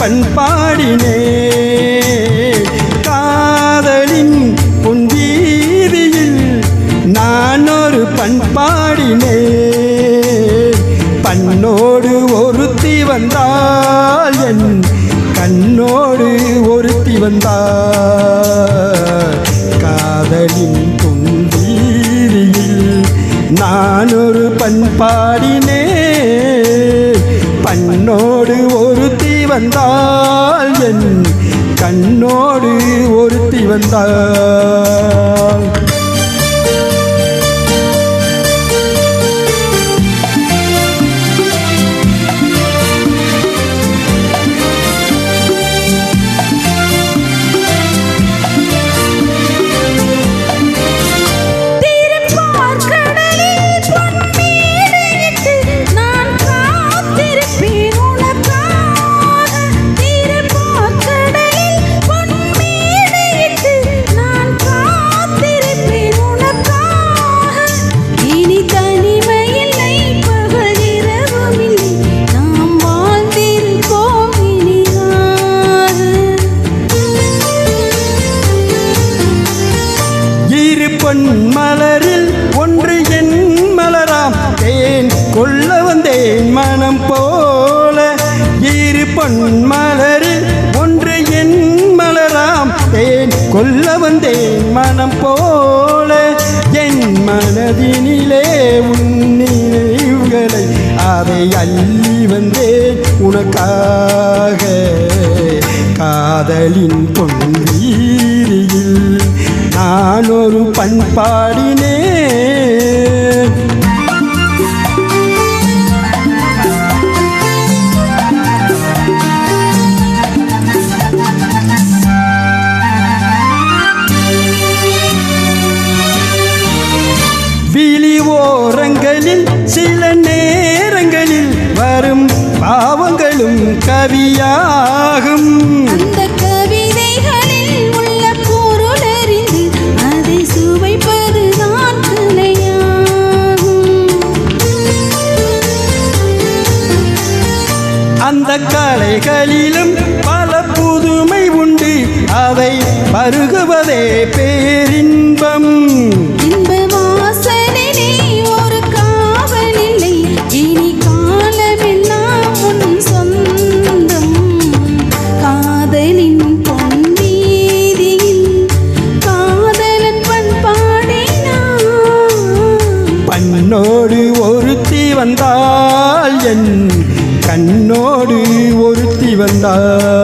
பண்பாடினே. காதலின் புன்வீதியில் நான் ஒரு பண்பாடினே. பண்ணோடு ஒருத்தி வந்தால் என் கண்ணோடு ஒருத்தி வந்தால் காதலின் புன்வீதியில் நான் ஒரு பண்பாடினே. பண்ணோடு ஒரு வந்தாள் என் கண்ணோடு ஒருத்தி வந்தாள். பொன்மலரு ஒன்று என் மலராம். தேன் கொல்ல வந்தேன் மனம் போல. என் மனதினிலே உன் அதை அள்ளி வந்தேன் உனக்காக. காதலின் பொன் நான் ஒரு பண்பாடினேன். பாவங்களும் கவியாகும். அந்த கவிதைகளில் உள்ள பொருள் அறிந்து அதை சுவைப்பதுதான் அந்த கலைகளிலும் பல புதுமை உண்டு. அதை பருகுவதே பேரின்பம். என்னோடு ஒருத்தி வந்தாள்.